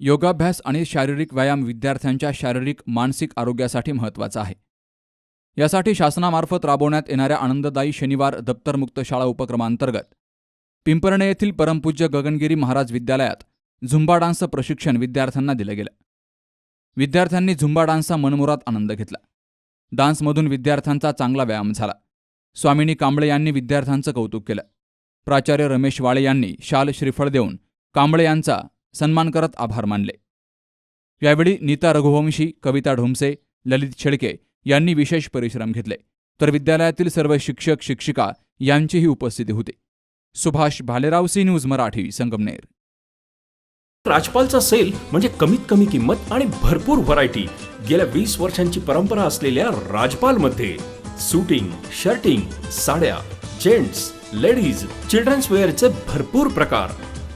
योगाभ्यास आणि शारीरिक व्यायाम विद्यार्थ्यांच्या शारीरिक मानसिक आरोग्यासाठी महत्त्वाचा आहे. यासाठी शासनामार्फत राबवण्यात येणाऱ्या आनंददायी शनिवार दप्तरमुक्त शाळा उपक्रमांतर्गत पिंपर्णे येथील परमपूज्य गगनगिरी महाराज विद्यालयात झुंबा डान्सचं प्रशिक्षण विद्यार्थ्यांना दिलं गेलं. विद्यार्थ्यांनी झुंबा डान्सचा मनमुरात आनंद घेतला. डान्समधून विद्यार्थ्यांचा चांगला व्यायाम झाला. स्वामिनी कांबळे यांनी विद्यार्थ्यांचं कौतुक केलं. प्राचार्य रमेश वाळे यांनी शाल श्रीफळ देऊन कांबळे यांचा सन्मान करत आभार मानले. यावेळी नीता रघुवंशी कविता ढोमसे ललित शेळके यांनी विशेष परिश्रम घेतले. तर विद्यालयातील सर्व शिक्षक शिक्षिका यांचीही उपस्थिती होती. Subhash Bhalerao C news Marathi Sangamner. राजपालचा sale म्हणजे कमीत कमी किंमत आणि भरपूर व्हरायटी. गेल्या वीस वर्षांची परंपरा असलेल्या राजपाल मध्ये सुटिंग शर्टिंग साड्या जेंट्स लेडीज चिल्ड्रन्स वेअरचे भरपूर प्रकार.